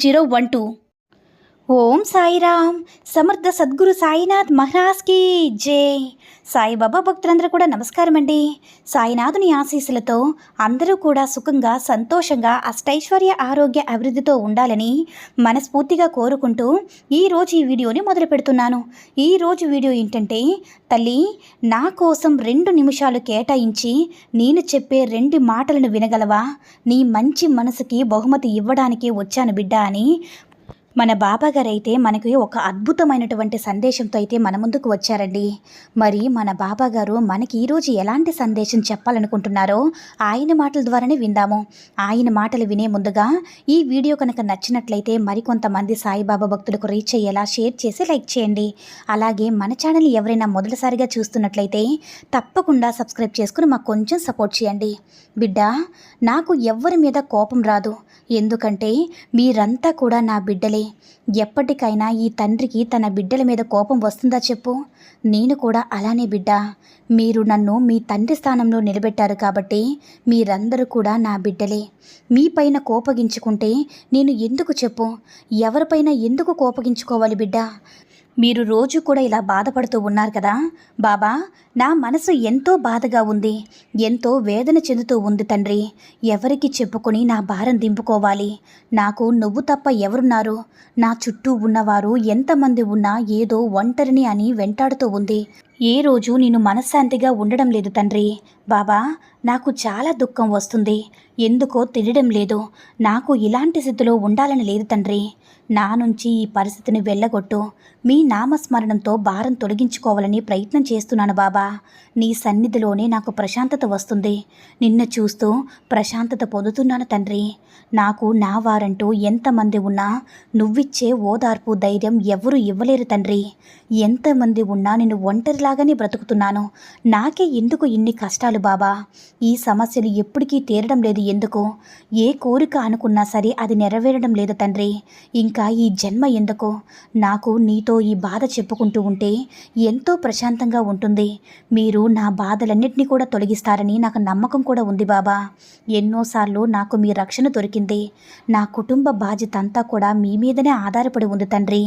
zero one two Om Sairam. Samartha Sadguru Sainath మహారాజ్కి జై. సాయిబాబా భక్తులందరూ కూడా నమస్కారం అండి సాయినాథుని ఆశీస్సులతో అందరూ కూడా సుఖంగా సంతోషంగా అష్టైశ్వర్య ఆరోగ్య అభివృద్ధితో ఉండాలని మనస్ఫూర్తిగా కోరుకుంటూ ఈరోజు ఈ వీడియోని మొదలు పెడుతున్నాను. ఈరోజు వీడియో ఏంటంటే తల్లి నా కోసం రెండు నిమిషాలు కేటాయించి నేను చెప్పే రెండు మాటలను వినగలవా? నీ మంచి మనసుకి బహుమతి ఇవ్వడానికి వచ్చాను బిడ్డ అని మన బాబాగారైతే అయితే మనకి ఒక అద్భుతమైనటువంటి సందేశంతో అయితే మన ముందుకు వచ్చారండి. మరి మన బాబాగారు మనకి ఈరోజు ఎలాంటి సందేశం చెప్పాలనుకుంటున్నారో ఆయన మాటల ద్వారానే విందాము. ఆయన మాటలు వినే ముందుగా ఈ వీడియో కనుక నచ్చినట్లయితే మరికొంతమంది సాయిబాబా భక్తులకు రీచ్ అయ్యేలా షేర్ చేసి లైక్ చేయండి. అలాగే మన ఛానల్ ఎవరైనా మొదటిసారిగా చూస్తున్నట్లయితే తప్పకుండా సబ్స్క్రైబ్ చేసుకుని మాకు కొంచెం సపోర్ట్ చేయండి. బిడ్డ నాకు ఎవ్వరి మీద కోపం రాదు. ఎందుకంటే మీరంతా కూడా నా బిడ్డలే. ఎప్పటికైనా ఈ తండ్రికి తన బిడ్డల మీద కోపం వస్తుందా చెప్పు? నేను కూడా అలానే బిడ్డ. మీరు నన్ను మీ తండ్రి స్థానంలో నిలబెట్టారు కాబట్టి మీరందరూ కూడా నా బిడ్డలే. మీపైన కోపగించుకుంటే నేను ఎందుకు చెప్పు? ఎవరిపైన ఎందుకు కోపగించుకోవాలి బిడ్డ? మీరు రోజు కూడా ఇలా బాధపడుతూ ఉన్నారు కదా? బాబా నా మనసు ఎంతో బాధగా ఉంది. ఎంతో వేదన చెందుతూ ఉంది తండ్రి. ఎవరికి చెప్పుకొని నా భారం దింపుకోవాలి? నాకు నువ్వు తప్ప ఎవరున్నారు? నా చుట్టూ ఉన్నవారు ఎంతమంది ఉన్నా ఏదో ఒంటరిని అని వెంటాడుతూ ఉంది. ఏ రోజు నేను మనశ్శాంతిగా ఉండడం లేదు తండ్రి. బాబా నాకు చాలా దుఃఖం వస్తుంది. ఎందుకో తెలియడం లేదు. నాకు ఇలాంటి స్థితిలో ఉండాలని లేదు తండ్రి. నా నుంచి ఈ పరిస్థితిని వెళ్ళగొట్టు. మీ నామస్మరణంతో భారం తొలగించుకోవాలని ప్రయత్నం చేస్తున్నాను బాబా. నీ సన్నిధిలోనే నాకు ప్రశాంతత వస్తుంది. నిన్ను చూస్తూ ప్రశాంతత పొందుతున్నాను తండ్రి. నాకు నా వారంటూ ఎంతమంది ఉన్నా నువ్విచ్చే ఓదార్పు ధైర్యం ఎవరు ఇవ్వలేరు తండ్రి. ఎంతమంది ఉన్నా నేను ఒంటరిలాగానే బ్రతుకుతున్నాను. నాకే ఎందుకు ఇన్ని కష్టాలు బాబా? ఈ సమస్యలు ఎప్పటికీ తీరడం లేదు ఎందుకు? ఏ కోరిక అనుకున్నా సరే అది నెరవేరడం లేదు తండ్రి. ఇంకా ఈ జన్మ ఎందుకు? నాకు నీతో ఈ బాధ చెప్పుకుంటూ ఉంటే ఎంతో ప్రశాంతంగా ఉంటుంది. మీరు నా బాధలన్నింటినీ కూడా తొలగిస్తారని నాకు నమ్మకం కూడా ఉంది బాబా. ఎన్నోసార్లు నాకు మీ రక్షణ దొరికింది. నా కుటుంబ బాధ్యత అంతా కూడా మీ మీదనే ఆధారపడి ఉంది తండ్రి.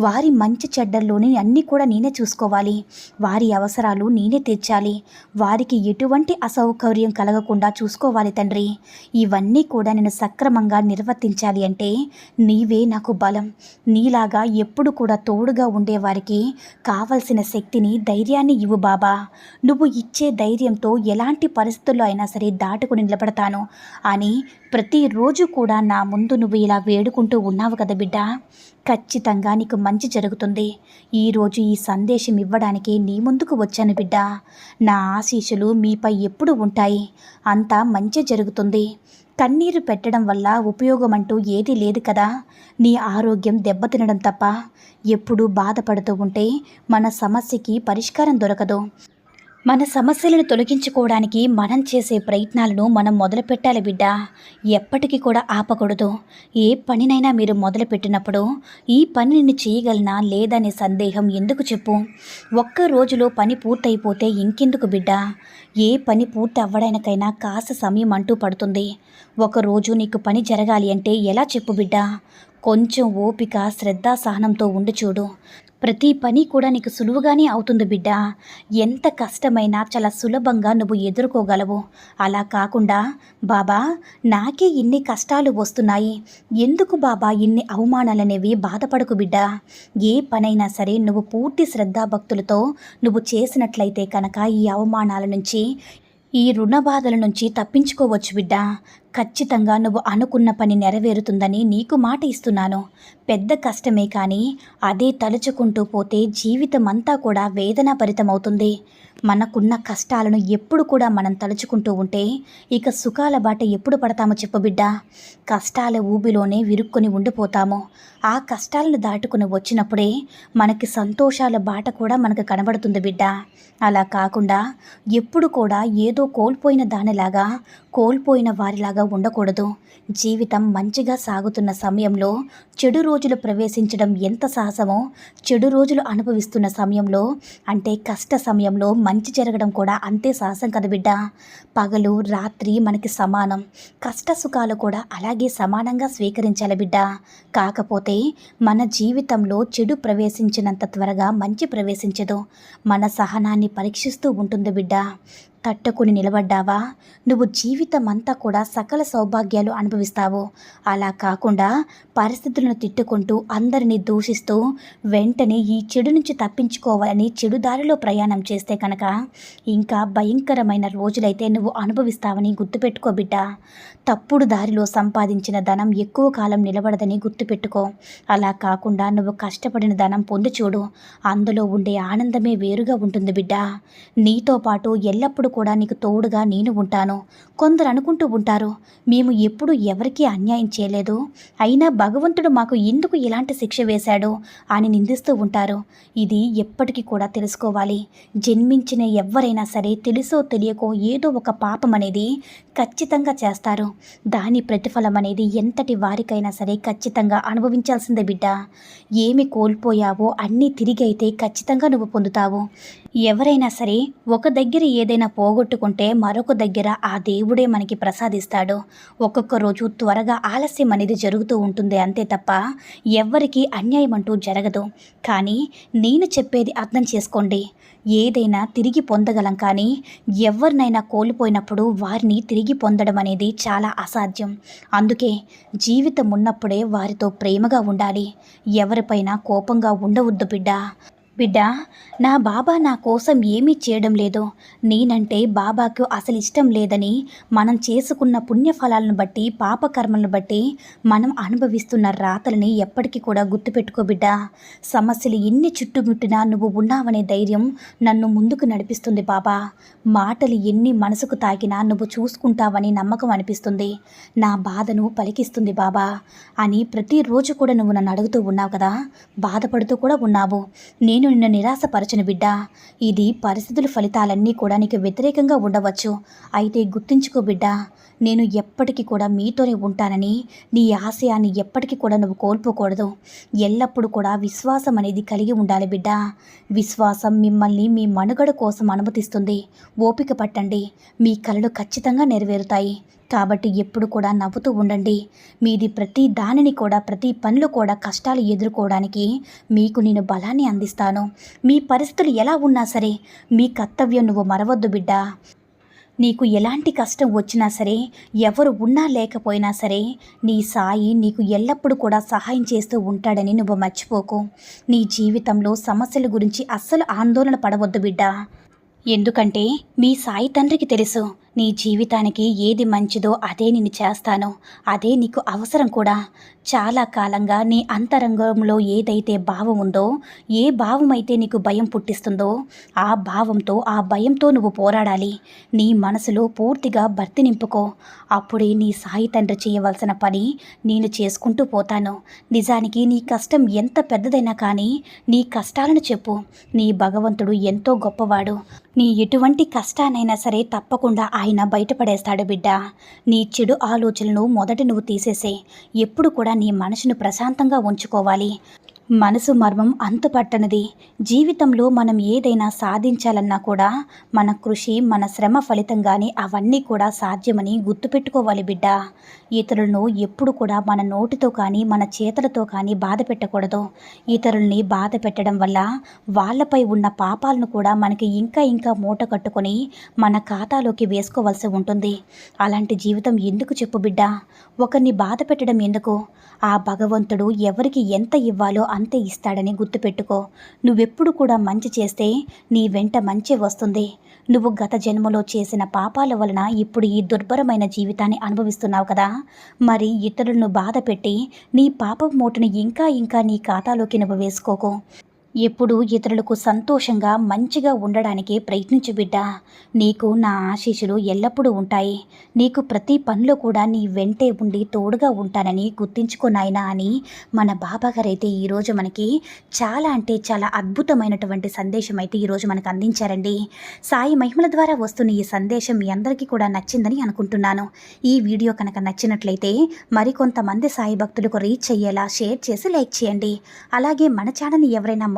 వారి మంచి చెడ్డల్లోని అన్నీ కూడా నేనే చూసుకోవాలి. వారి అవసరాలు నేనే తెచ్చాలి వారికి ఎటువంటి అసౌకర్యం కలగకుండా చూసుకోవాలి తండ్రి. ఇవన్నీ కూడా నేను సక్రమంగా నిర్వర్తించాలి అంటే నీవే నాకు బలం. నీలాగా ఎప్పుడు కూడా తోడుగా ఉండేవారికి కావలసిన శక్తిని ధైర్యాన్ని ఇవ్వు బాబా. నువ్వు ఇచ్చే ధైర్యంతో ఎలాంటి పరిస్థితుల్లో అయినా సరే దాటుకుని నిలబడతాను. అని ప్రతిరోజు కూడా నా ముందు నువ్వు ఇలా వేడుకుంటూ ఉన్నావు కదా బిడ్డ. ఖచ్చితంగా నీకు మంచి జరుగుతుంది. ఈరోజు ఈ సందేశం ఇవ్వడానికి నీ ముందుకు వచ్చాను బిడ్డ. నా ఆశీస్సులు మీపై ఎప్పుడు ఉంటాయి. అంతా మంచి జరుగుతుంది. కన్నీరు పెట్టడం వల్ల ఉపయోగం అంటూ ఏదీ లేదు కదా. నీ ఆరోగ్యం దెబ్బతినడం తప్ప ఎప్పుడూ బాధపడుతూ ఉంటే మన సమస్యకి పరిష్కారం దొరకదు. మన సమస్యలను తొలగించుకోవడానికి మనం చేసే ప్రయత్నాలను మనం మొదలుపెట్టాలి బిడ్డ. ఎప్పటికీ కూడా ఆపకూడదు. ఏ పనినైనా మీరు మొదలుపెట్టినప్పుడు ఈ పని నేను చేయగలనా లేదనే సందేహం ఎందుకు చెప్పు. ఒక్క రోజులో పని పూర్తయిపోతే ఇంకెందుకు బిడ్డ? ఏ పని పూర్తి అవ్వడానికైనా కాస్త సమయం అంటూ పడుతుంది. ఒకరోజు నీకు పని జరగాలి అంటే ఎలా చెప్పు బిడ్డ? కొంచెం ఓపిక శ్రద్ధా సహనంతో ఉండి చూడు. ప్రతి పని కూడా నీకు సులువుగానే అవుతుంది బిడ్డ. ఎంత కష్టమైనా చాలా సులభంగా నువ్వు ఎదుర్కోగలవు. అలా కాకుండా బాబా నాకే ఇన్ని కష్టాలు వస్తున్నాయి. ఎందుకు బాబా ఇన్ని అవమానాలనేవి బాధపడకు బిడ్డ. ఏ పనైనా సరే నువ్వు పూర్తి శ్రద్ధాభక్తులతో నువ్వు చేసినట్లయితే కనుక ఈ అవమానాల నుంచి ఈ రుణ బాధల నుంచి తప్పించుకోవచ్చు బిడ్డ. ఖచ్చితంగా నువ్వు అనుకున్న పని నెరవేరుతుందని నీకు మాట ఇస్తున్నాను. పెద్ద కష్టమే కానీ అదే తలుచుకుంటూ పోతే జీవితం అంతా కూడా వేదనాభరితమవుతుంది. మనకున్న కష్టాలను ఎప్పుడు కూడా మనం తలుచుకుంటూ ఉంటే ఇక సుఖాల బాట ఎప్పుడు పడతామో చెప్పు బిడ్డ. కష్టాల ఊబిలోనే విరుక్కొని ఉండిపోతాము. ఆ కష్టాలను దాటుకుని వచ్చినప్పుడే మనకి సంతోషాల బాట కూడా మనకు కనబడుతుంది బిడ్డ. అలా కాకుండా ఎప్పుడు కూడా ఏదో కోల్పోయిన దానిలాగా కోల్పోయిన వారిలాగా ఉండకూడదు. జీవితం మంచిగా సాగుతున్న సమయంలో చెడు రోజులు ప్రవేశించడం ఎంత సాహసమో చెడు రోజులు అనుభవిస్తున్న సమయంలో అంటే కష్ట సమయంలో మంచి జరగడం కూడా అంతే సాహసం కదా బిడ్డ. పగలు రాత్రి మనకి సమానం. కష్ట సుఖాలు కూడా అలాగే సమానంగా స్వీకరించాలి బిడ్డ. కాకపోతే మన జీవితంలో చెడు ప్రవేశించినంత త్వరగా మంచి ప్రవేశించదు. మన సహనాన్ని పరీక్షిస్తూ ఉంటుంది బిడ్డ. తట్టుకుని నిలబడ్డావా? నువ్వు జీవితం అంతా కూడా సకల సౌభాగ్యాలు అనుభవిస్తావు. అలా కాకుండా పరిస్థితులను తిట్టుకుంటూ అందరినీ దూషిస్తూ వెంటనే ఈ చెడు నుంచి తప్పించుకోవాలని చెడు దారిలో ప్రయాణం చేస్తే కనుక ఇంకా భయంకరమైన రోజులైతే నువ్వు అనుభవిస్తావని గుర్తుపెట్టుకో బిడ్డ. తప్పుడు దారిలో సంపాదించిన ధనం ఎక్కువ కాలం నిలబడదని గుర్తుపెట్టుకో. అలా కాకుండా నువ్వు కష్టపడిన ధనం పొంది చూడు అందులో ఉండే ఆనందమే వేరుగా ఉంటుంది బిడ్డ. నీతో పాటు ఎల్లప్పుడూ కూడా నీకు తోడుగా నేను ఉంటాను. కొందరు అనుకుంటూ ఉంటారు మేము ఎప్పుడు ఎవరికీ అన్యాయం చేయలేదు. అయినా భగవంతుడు మాకు ఎందుకు ఇలాంటి శిక్ష వేశాడు? అని నిందిస్తూ ఉంటారు. ఇది ఎప్పటికీ కూడా తెలుసుకోవాలి. జన్మించిన ఎవరైనా సరే తెలుసో తెలియకో ఏదో ఒక పాపం అనేది ఖచ్చితంగా చేస్తారు. దాని ప్రతిఫలం అనేది ఎంతటి వారికైనా సరే ఖచ్చితంగా అనుభవించాల్సిందే బిడ్డ. ఏమి కోల్పోయావో అన్నీ తిరిగి అయితే ఖచ్చితంగా నువ్వు పొందుతావు. ఎవరైనా సరే ఒక దగ్గర ఏదైనా పోగొట్టుకుంటే మరొక దగ్గర ఆ దేవుడే మనకి ప్రసాదిస్తాడు. ఒక్కొక్క రోజు త్వరగా ఆలస్యం అనేది జరుగుతూ ఉంటుంది అంతే తప్ప ఎవ్వరికీ అన్యాయం అంటూ జరగదు. కానీ నేను చెప్పేది అర్థం చేసుకోండి. ఏదైనా తిరిగి పొందగలం కానీ ఎవరినైనా కోల్పోయినప్పుడు వారిని తిరిగి పొందడం అనేది చాలా అసాధ్యం. అందుకే జీవితం ఉన్నప్పుడే వారితో ప్రేమగా ఉండాలి. ఎవరిపైన కోపంగా ఉండవద్దు బిడ్డ. బిడ్డ నా బాబా నా కోసం ఏమీ చేయడం లేదు. నేనంటే బాబాకు అసలు ఇష్టం లేదని మనం చేసుకున్న పుణ్యఫలాలను బట్టి పాపకర్మలను బట్టి మనం అనుభవిస్తున్న రాతలని ఎప్పటికీ కూడా గుర్తుపెట్టుకో బిడ్డ. సమస్యలు ఎన్ని చుట్టుముట్టినా నువ్వు ఉన్నావనే ధైర్యం నన్ను ముందుకు నడిపిస్తుంది బాబా. మాటలు ఎన్ని మనసుకు తాకినా నువ్వు చూసుకుంటావని నమ్మకం అనిపిస్తుంది. నా బాధను పలికిస్తుంది బాబా అని ప్రతిరోజు కూడా నువ్వు నన్ను అడుగుతూ ఉన్నావు కదా. బాధపడుతూ కూడా ఉన్నావు. నేను నేను నిన్ను నిరాశపరచను బిడ్డ. ఇది పరిస్థితుల ఫలితాలన్నీ కూడా నీకు వ్యతిరేకంగా ఉండవచ్చు. అయితే గుర్తుంచుకో బిడ్డ నేను ఎప్పటికీ కూడా మీతోనే ఉంటానని నీ ఆశయాన్ని ఎప్పటికీ కూడా నువ్వు కోల్పోకూడదు. ఎల్లప్పుడూ కూడా విశ్వాసం అనేది కలిగి ఉండాలి బిడ్డ. విశ్వాసం మిమ్మల్ని మీ మనుగడ కోసం అనుమతిస్తుంది. ఓపిక పట్టండి. మీ కళలు ఖచ్చితంగా నెరవేరుతాయి. కాబట్టి ఎప్పుడు కూడా నవ్వుతూ ఉండండి. మీది ప్రతి దానిని కూడా ప్రతి పనులు కూడా కష్టాలు ఎదుర్కోవడానికి మీకు నేను బలాన్ని అందిస్తాను. మీ పరిస్థితులు ఎలా ఉన్నా సరే మీ కర్తవ్యం నువ్వు మరవద్దు బిడ్డా. నీకు ఎలాంటి కష్టం వచ్చినా సరే ఎవరు ఉన్నా లేకపోయినా సరే నీ సాయి నీకు ఎల్లప్పుడూ కూడా సహాయం చేస్తూ ఉంటాడని నువ్వు మర్చిపోకు. నీ జీవితంలో సమస్యల గురించి అస్సలు ఆందోళన పడవద్దు బిడ్డ. ఎందుకంటే మీ సాయి తండ్రికి తెలుసు నీ జీవితానికి ఏది మంచిదో అదే నేను చేస్తాను. అదే నీకు అవసరం కూడా. చాలా కాలంగా నీ అంతరంగంలో ఏదైతే భావం ఉందో ఏ భావం అయితే నీకు భయం పుట్టిస్తుందో ఆ భావంతో ఆ భయంతో నువ్వు పోరాడాలి. నీ మనసులో పూర్తిగా భర్తి నింపుకో. అప్పుడే నీ సాయి తండ్రి చేయవలసిన పని నేను చేసుకుంటూ పోతాను. నిజానికి నీ కష్టం ఎంత పెద్దదైనా కానీ నీ కష్టాలను చెప్పు. నీ భగవంతుడు ఎంతో గొప్పవాడు. నీ ఎటువంటి కష్టానైనా సరే తప్పకుండా ఆయన బయటపడేస్తాడు బిడ్డ. నీ చెడు ఆలోచనలను మొదట నువ్వు తీసేసే. ఎప్పుడు కూడా నీ మనసును ప్రశాంతంగా ఉంచుకోవాలి. మనసు మర్మం అంతుపట్టనిది జీవితంలో మనం ఏదైనా సాధించాలన్నా కూడా మన కృషి మన శ్రమ ఫలితంగానే అవన్నీ కూడా సాధ్యమని గుర్తుపెట్టుకోవాలి బిడ్డ. ఇతరులను ఎప్పుడు కూడా మన నోటితో కానీ మన చేతులతో కానీ బాధ పెట్టకూడదు. ఇతరుల్ని బాధ పెట్టడం వల్ల వాళ్ళపై ఉన్న పాపాలను కూడా మనకి ఇంకా ఇంకా మూట కట్టుకొని మన ఖాతాలోకి వేసుకోవాల్సి ఉంటుంది. అలాంటి జీవితం ఎందుకు చెప్పు బిడ్డ? ఒకరిని బాధ పెట్టడం ఎందుకు? ఆ భగవంతుడు ఎవరికి ఎంత ఇవ్వాలో అంతే ఇస్తాడని గుర్తుపెట్టుకో. నువ్వెప్పుడు కూడా మంచి చేస్తే నీ వెంట మంచి వస్తుంది. నువ్వు గత జన్మలో చేసిన పాపాల వలన ఇప్పుడు ఈ దుర్భరమైన జీవితాన్ని అనుభవిస్తున్నావు కదా. మరి ఇతరులను బాధ పెట్టి నీ పాపం మూటను ఇంకా ఇంకా నీ ఖాతాలోకి నువ్వు వేసుకోకు. ఎప్పుడు ఇతరులకు సంతోషంగా మంచిగా ఉండడానికి ప్రయత్నించు బిడ్డ. నీకు నా ఆశీస్సులు ఎల్లప్పుడూ ఉంటాయి. నీకు ప్రతి పనిలో కూడా నీ వెంటే ఉండి తోడుగా ఉంటానని గుర్తించుకో నాయనా అని మన బాబాగారు అయితే ఈరోజు మనకి చాలా అంటే చాలా అద్భుతమైనటువంటి సందేశం అయితే ఈరోజు మనకు అందించారండి. సాయి మహిమల ద్వారా వస్తున్న ఈ సందేశం మీ అందరికీ కూడా నచ్చిందని అనుకుంటున్నాను. ఈ వీడియో కనుక నచ్చినట్లయితే మరికొంతమంది సాయి భక్తులకు రీచ్ అయ్యేలా షేర్ చేసి లైక్ చేయండి. అలాగే మన ఛానల్ని ఎవరైనా